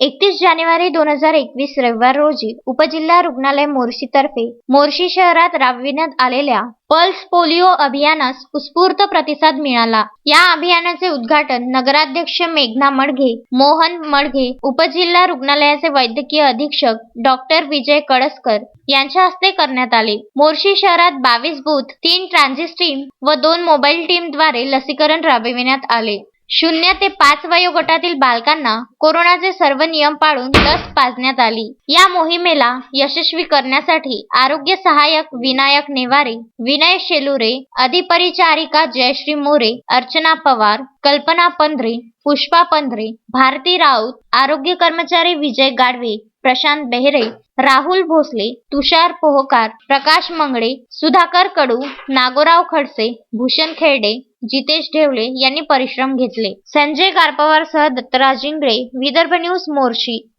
एकतीस जानेवारी दोन हजार एकवीस रविवार रोजी उपजिल्हा रुग्णालय मोर्शीतर्फे मोर्शी शहरात राबविण्यात आलेल्या पल्स पोलिओ अभियानास उत्स्फूर्त प्रतिसाद मिळाला. या अभियानाचे उद्घाटन नगराध्यक्ष मेघना मडघे मोहन मडघे उपजिल्हा रुग्णालयाचे वैद्यकीय अधीक्षक डॉक्टर विजय कडसकर यांच्या हस्ते करण्यात आले. मोर्शी शहरात बावीस बूथ तीन ट्रान्झिट टीम व दोन मोबाईल टीमद्वारे लसीकरण राबविण्यात आले. शून्य ते पाच वयोगटातील बालकांना कोरोनाचे सर्व नियम पाळून लस पाजण्यात आली. या मोहिमेला यशस्वी करण्यासाठी आरोग्य सहाय्यक विनायक नेवारे विनय शेलुरे अधिपरिचारिका जयश्री मोरे अर्चना पवार कल्पना पंधरे पुष्पा पंधरे भारती राऊत आरोग्य कर्मचारी विजय गाडवे प्रशांत बेहरे राहुल भोसले तुषार पोहकार प्रकाश मंगळे सुधाकर कडू नागोराव खडसे भूषण खेरडे जितेश ठेवले यांनी परिश्रम घेतले. संजय गारपवारसह दत्तराज इंगळे विदर्भ न्यूज मोर्शी.